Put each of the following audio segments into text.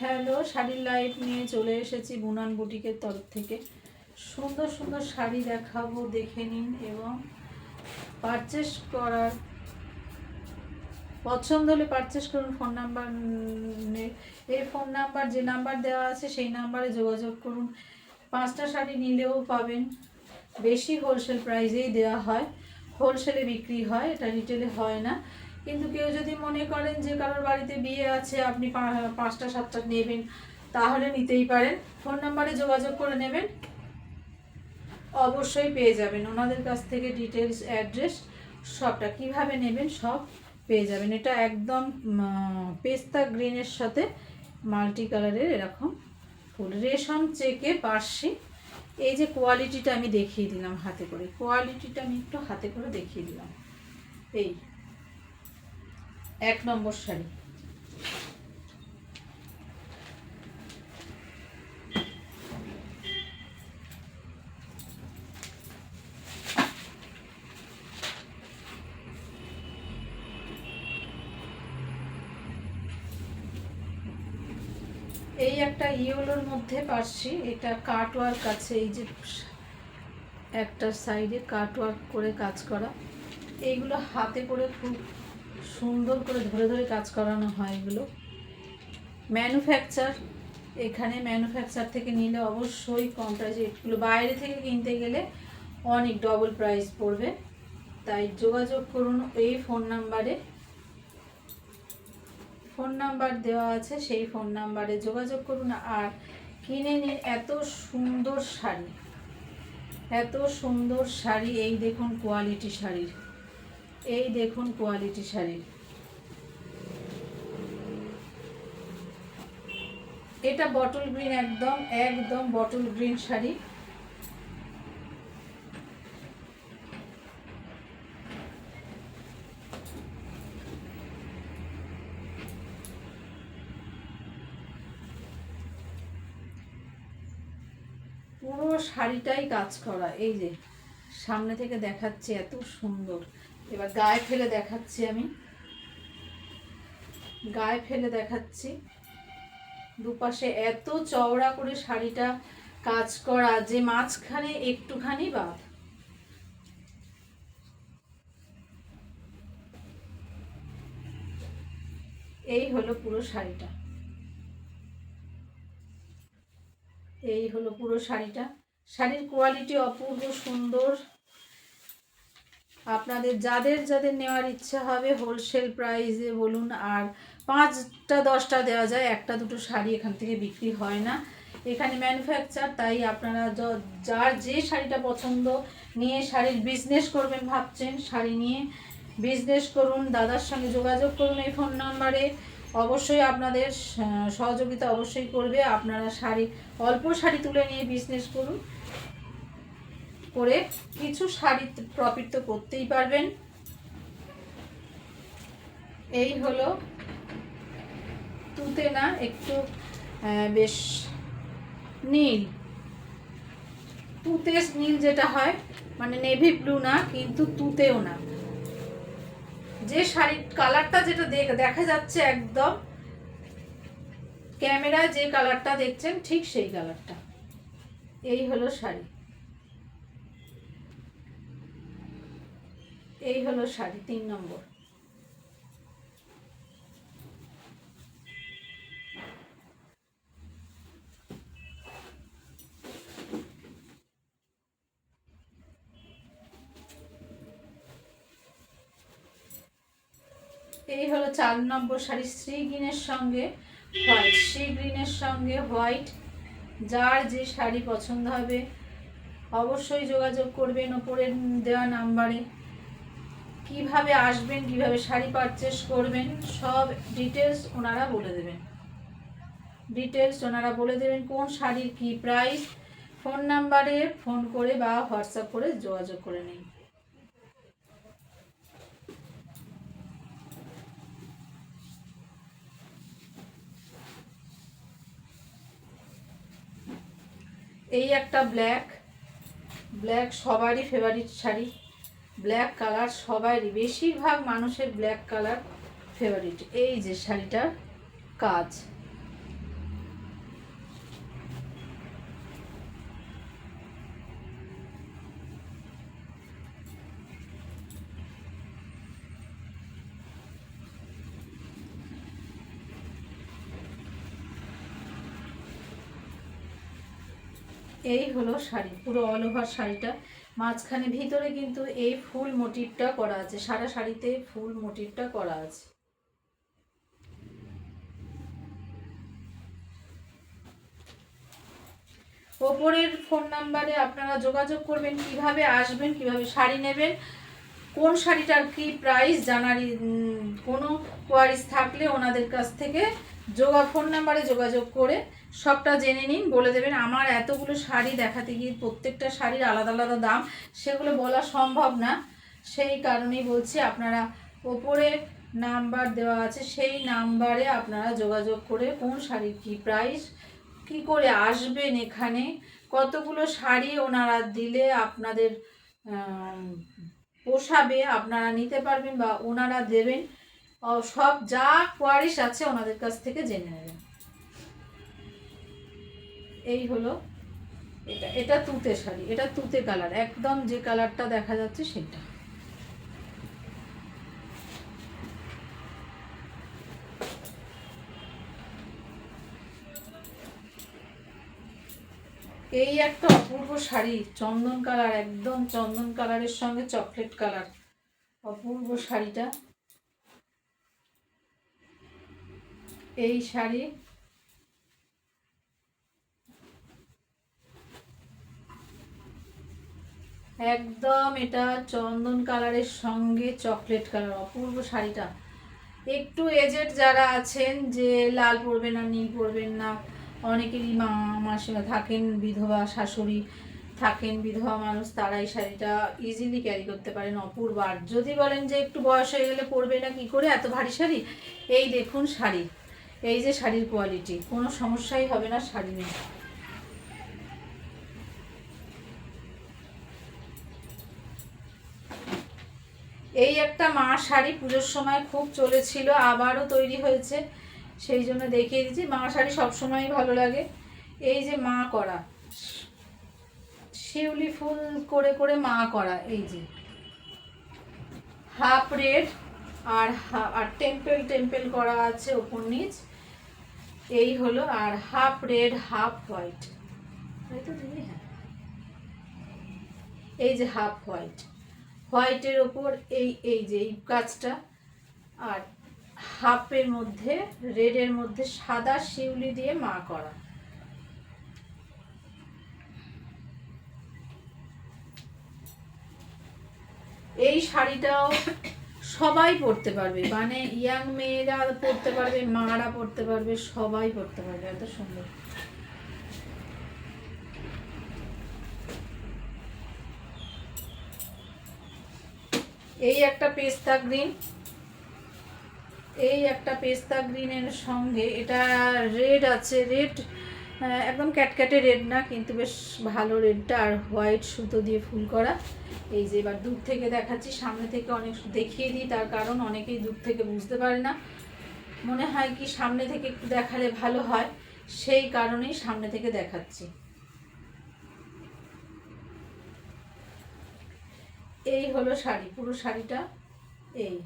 Hello, শাড়ির live নিয়ে চলে এসেছি বুনান বুটিকের তরফ থেকে। সুন্দর সুন্দর শাড়ি দেখাবো, দেখে নিন এবং পারচেস করার পছন্দ হলে পারচেস করুন ফোন নাম্বার এই ফোন নাম্বার যে নাম্বার দেওয়া আছে সেই নাম্বারে যোগাযোগ করুন। পাঁচটা শাড়ি নিলেও পাবেন। বেশি হোলসেল প্রাইজেই দেওয়া হয়। হোলসেলে বিক্রি হয়, এটা রিটেলে হয় না। কিন্তু কেউ যদি মনে করেন যে কারোর বাড়িতে বিয়ে আছে, আপনি পাঁচটা, সাতটা নেবেন, তাহলে নিতেই পারেন। ফোন নাম্বারে যোগাযোগ করে নেবেন। অবশ্যই পেয়ে যাবেন। ওনাদের কাছ থেকে ডিটেলস অ্যাড্রেস সবটা কীভাবে নেবেন সব পেয়ে যাবেন। এটা একদম পেস্তা গ্রিনের সাথে মাল্টি কালারের এরকম ফুল। রেশম চেকে পার্সি এই যে কোয়ালিটিটা আমি দেখিয়ে দিলাম হাতে করে। কোয়ালিটিটা আমি একটু হাতে করে দেখিয়ে দিলাম। এই। এক নম্বর শাড়ি। এই একটা ইয়েলোর মধ্যে পারছি, এটা কাট ওয়ার্ক আছে, এই যে একটা সাইডে কাট ওয়ার্ক করে কাজ করা। এইগুলো হাতে করে খুব সুন্দর করে ধরে ধরে কাজ করানো হয় এগুলো। ম্যানুফ্যাকচার, এখানে ম্যানুফ্যাকচার থেকে নিলে অবশ্যই কম প্রাইসে এগুলো বাইরে থেকে কিনতে গেলে অনেক ডবল প্রাইস পড়বে। তাই যোগাযোগ করুন এই ফোন নাম্বারে ফোন নাম্বার দেওয়া আছে, সেই ফোন নাম্বারে যোগাযোগ করুন আর কিনে নিন এত সুন্দর শাড়ি। এত সুন্দর শাড়ি, এই দেখুন কোয়ালিটি শাড়ির। এই দেখুন কোয়ালিটি শাড়ির। এটা বটল গ্রিন একদম একদম বটল গ্রিন শাড়ি। পুরো শাড়িটাই কাজ করা, এই যে সামনে থেকে দেখাচ্ছে এত সুন্দর। এবার গায়ে ফেলে দেখাচ্ছি আমি। গায়ে ফেলে দেখাচ্ছি। দুপাশে এত চওড়া করে শাড়িটা কাজ করা যে মাঝখানে একটুখানি বাদ। এই হলো পুরো শাড়িটা। এই হলো পুরো শাড়িটা। শাড়ির কোয়ালিটি অপূর্ব, সুন্দর। আপনাদের যাদের যাদের নেওয়ার ইচ্ছা হবে হোলসেল প্রাইসে বলুন, আর পাঁচটা, দশটা দেওয়া যায়, একটা, দুটো শাড়ি এখান থেকে বিক্রি হয় না। এখানে ম্যানুফ্যাকচার তাই আপনারা যার যে শাড়িটা পছন্দ নিয়ে শাড়ির বিজনেস করবেন ভাবছেন, শাড়ি নিয়ে বিজনেস করুন, দাদার সঙ্গে যোগাযোগ করুন এই ফোন নাম্বারে অবশ্যই আপনাদের সহযোগিতা অবশ্যই করবে। আপনারা শাড়ি, অল্প শাড়ি তুলে নিয়ে বিজনেস করুন। করে কিছু শাড়ি প্রফিট তো করতেই পারবেন। এই হলো তুতে না, একটু বেশ নীল। তুতে নীল যেটা হয় মানে নেভি ব্লু না, কিন্তু তুতেও না। যে শাড়ির কালারটা যেটা দেখ- যাচ্ছে একদম ক্যামেরায় যে কালারটা দেখছেন, ঠিক সেই কালারটা এই হলো শাড়ি। এই হলো শাড়ি, তিন নম্বর। এই হলো চার নম্বর শাড়ি, শ্রী গ্রিনের সঙ্গে হোয়াইট। শ্রী গ্রিনের সঙ্গে হোয়াইট, যার যে শাড়ি পছন্দ হবে, অবশ্যই যোগাযোগ করবেন ওপরের দেওয়া নাম্বারে। কীভাবে আসবেন, কীভাবে শাড়ি পারচেস করবেন, সব ডিটেলস ওনারা বলে দেবেন। ডিটেলস ওনারা বলে দেবেন কোন শাড়ির কি প্রাইস ফোন নাম্বারে ফোন করে বা হোয়াটসঅ্যাপ করে যোগাযোগ করে নিন। এই একটা ব্ল্যাক ব্ল্যাক সবারই ফেভারিট শাড়ি। ব্ল্যাক কালার সবারই বেশিরভাগ মানুষের ব্ল্যাক কালার ফেভারিট এই যে শাড়িটার কাজ। এই হলো শাড়ি, পুরো অল ওভার শাড়িটা। মাঝখানে ভিতরে কিন্তু এই ফুল মোটিভটা করা আছে, সারা শাড়িতে ফুল মোটিভটা করা আছে। ওপরের ফোন নাম্বারে আপনারা যোগাযোগ করবেন, কীভাবে আসবেন, কীভাবে শাড়ি নেবেন, কোন শাড়িটার কি প্রাইস জানার কোনো কোয়ারিজ থাকলে ওনাদের কাছ থেকে যোগা, ফোন নাম্বারে যোগাযোগ করে সবটা জেনে নিন, বলে দেবেন আমার এতগুলো শাড়ি দেখাতে গিয়ে প্রত্যেকটা শাড়ির আলাদা আলাদা দাম, সেগুলো বলা সম্ভব না। সেই কারণেই বলছি আপনারা ওপরে নাম্বার দেওয়া আছে, সেই নাম্বারে আপনারা যোগাযোগ করে কোন শাড়ির কি প্রাইস কি করে আসবেন এখানে, কতগুলো শাড়ি ওনারা দিলে আপনাদের পোষাবে, আপনারা নিতে পারবেন বা ওনারা দেবেন সব যা কোয়ারিশ আছে ওনাদের কাছ থেকে জেনে নেবেন। এই হলো এটা এটা তুতে শাড়ি, এটা তুতে কালার, একদম যে কালারটা দেখা যাচ্ছে সেটা। এই একটা অপূর্ব শাড়ি, চন্দন কালার, একদম চন্দন কালারের সঙ্গে চকলেট কালার। অপূর্ব শাড়িটা। এই শাড়ি একদম এটা চন্দন কালারের সঙ্গে চকলেট কালার, অপূর্ব শাড়িটা। একটু এজেড যারা আছেন যে লাল পরবেন না, নীল পরবেন না, অনেকেরই মা মাসিমা থাকেন, বিধবা শাশুড়ি থাকেন, বিধবা মানুষ তারা এই শাড়িটা ইজিলি ক্যারি করতে পারেন, অপূর্ব। আর যদি বলেন যে একটু বয়স হয়ে গেলে পরবে না, কি করে? এত ভারী শাড়ি? এই দেখুন শাড়ি। এই যে শাড়ির কোয়ালিটি কোনো সমস্যাই হবে না, শাড়ি নিয়ে এই একটা মা শাড়ি পুজোর সময় খুব চলেছিল, আবারও তৈরি হয়েছে। সেই জন্য দেখিয়ে দিচ্ছি, মা শাড়ি সবসময়ই ভালো লাগে। এই যে মা করা, শিউলি ফুল করে করে মা করা, এই যে। হাফ রেড আর আর টেম্পেল টেম্পেল করা আছে ওপর নিচ। এই হলো, আর হাফ রেড, হাফ হোয়াইট। তাই তো দিদি হ্যাঁ। এই যে হাফ হোয়াইট। হোয়াইটের ওপর এই এই যে এই কাজটা আর হাফের মধ্যে, রেডের মধ্যে সাদা শিউলি দিয়ে মা করা। এই শাড়িটাও সবাই পরতে পারবে মানে ইয়াং মেয়েরা পরতে পারবে, মারা পরতে পারবে, সবাই পরতে পারবে, এত সুন্দর। এই একটা পেস্তা গ্রিন এই একটা পেস্তা গ্রিনের সঙ্গে এটা রেড আছে রেড একদম ক্যাটক্যাটে রেড না, কিন্তু বেশ ভালো রেডটা আর হোয়াইট সুতো দিয়ে ফুল করা। এই যে এবার দূর থেকে দেখাচ্ছি, সামনে থেকে অনেক দেখিয়ে দিই তার কারণ অনেকেই দূর থেকে বুঝতে পারে না। মনে হয় কি সামনে থেকে একটু দেখালে ভালো হয়, সেই কারণেই সামনে থেকে দেখাচ্ছি। এই হলো শাড়ি, পুরো শাড়িটা এই।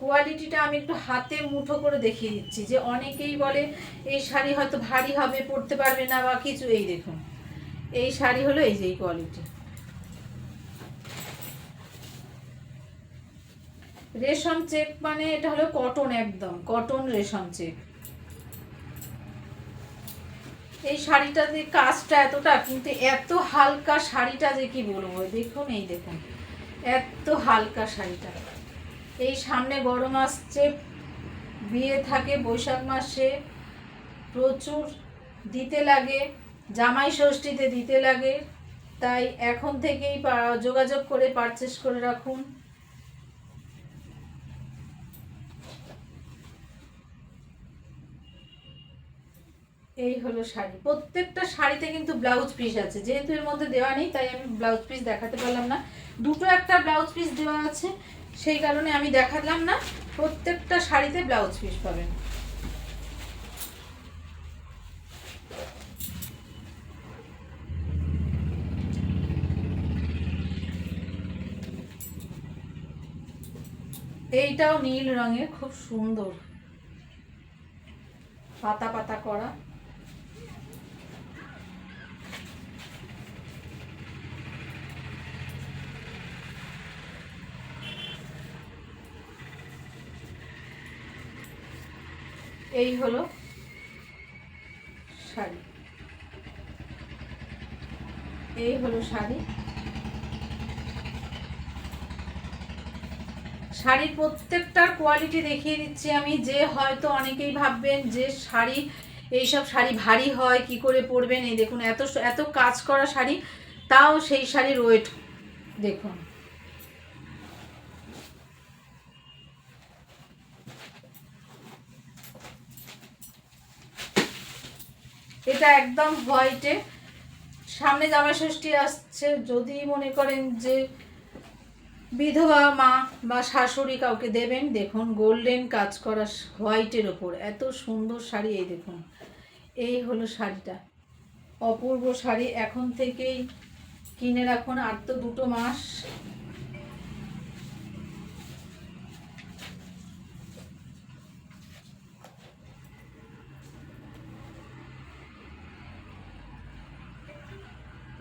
কোয়ালিটিটা আমি একটু হাতে মুঠো করে দেখিয়ে দিচ্ছি যে অনেকেই বলে, এই শাড়ি হয়তো ভারী হবে, পরতে পারবে না বা কিছু। এই দেখুন, এই শাড়ি হলো এই যে এই কোয়ালিটি রেশম চেক মানে এটা হলো কটন একদম কটন রেশম চেক। এই শাড়িটাতে কাজটা এতটা, কিন্তু এত হালকা শাড়িটা যে কি বলব? দেখুন, এই দেখুন, এত হালকা শাড়িটা। এই সামনে গরম আসছে, বিয়ে থাকে বৈশাখ মাসে, প্রচুর দিতে লাগে, জামাই ষষ্ঠীতে দিতে লাগে, তাই এখন থেকেই যোগাযোগ করে পারচেস করে রাখুন। এই হলো শাড়ি। প্রত্যেকটা শাড়িতে কিন্তু ব্লাউজ পিস আছে। যেহেতু এর মধ্যে দেওয়া নেই, তাই আমি ব্লাউজ পিস দেখাতে পারলাম না। দুটো একটা ব্লাউজ পিস দেওয়া আছে, সেই কারণে আমি দেখালাম না। প্রত্যেকটা শাড়িতে ব্লাউজ পিস পাবেন। এইটাও নীল রঙের, খুব সুন্দর। পাতা পাতা করা। এই হলো শাড়ি। এই হলো শাড়ি। শাড়ির প্রত্যেকটার কোয়ালিটি দেখিয়ে দিচ্ছি আমি। যে হয়তো অনেকেই ভাববেন যে শাড়ি, এইসব শাড়ি ভারী হয়, কি করে পরবেন? এই দেখুন, এত এত কাজ করা শাড়ি, তাও সেই শাড়ির ওয়েট দেখুন। এটা একদম হোয়াইটে। সামনে জামা ষষ্ঠী আসছে, যদি মনে করেন যে বিধবা মা বা শাশুড়ি কাউকে দেবেন, দেখুন গোল্ডেন কাজ করা হোয়াইটের ওপর। এত সুন্দর শাড়ি, এই দেখুন। এই হলো শাড়িটা। অপূর্ব শাড়ি। এখন থেকেই কিনে রাখুন। আর তো দুটো মাস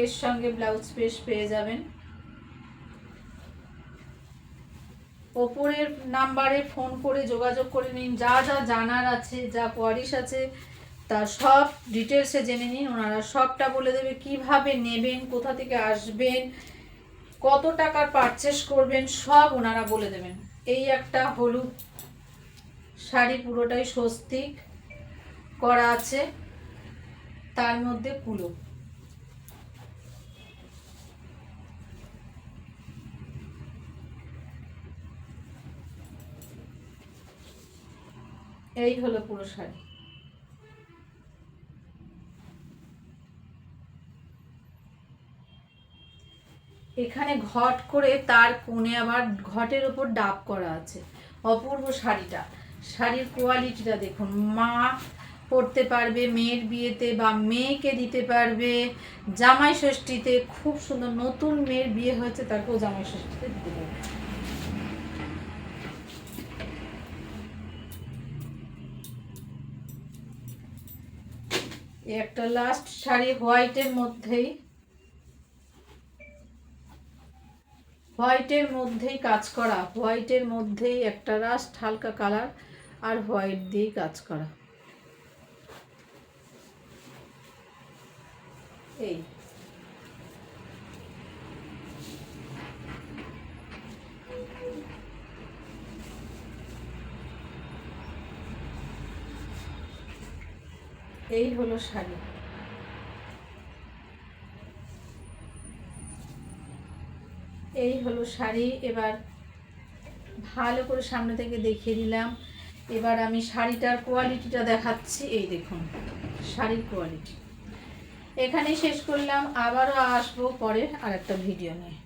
এর সঙ্গে ব্লাউজ পিস পেয়ে যাবেন। ওপরের নাম্বারে ফোন করে যোগাযোগ করে নিন। যা যা জানার আছে, যা কোয়ারিশ আছে, তা সব ডিটেলসে জেনে নিন। ওনারা সবটা বলে দেবে কীভাবে নেবেন, কোথা থেকে আসবেন, কত টাকার পারচেস করবেন, সব ওনারা বলে দেবেন। এই একটা হলুদ শাড়ি পুরোটাই স্বস্তিক করা আছে। তার মধ্যে কুলো। এই হলো পুরো শাড়ি। এখানে ঘট করে তার কোণে আবার ঘটের ওপর ডাব করা আছে, অপূর্ব শাড়িটা। শাড়ির কোয়ালিটিটা দেখুন, মা পরতে পারবে, মেয়ের বিয়েতে বা মেয়েকে দিতে পারবে, জামাই ষষ্ঠীতে খুব সুন্দর নতুন মেয়ের বিয়ে হয়েছে তাকেও জামাই ষষ্ঠীতে দিতে পারবে। একটা লাস্ট শাড়ি হোয়াইটের মধ্যেই হোয়াইটের মধ্যেই কাজ করা হোয়াইটের মধ্যেই একটা লাস্ট হালকা কালার আর হোয়াইট দিয়েই কাজ করা। এই। এই হলো শাড়ি। এই হলো শাড়ি। এবার ভালো করে সামনে থেকে দেখিয়ে দিলাম এবার আমি শাড়িটার কোয়ালিটিটা দেখাচ্ছি। এই দেখুন, শাড়ির কোয়ালিটি এখানেই শেষ করলাম। আবারও আসব পরে আর একটা ভিডিও নিয়ে।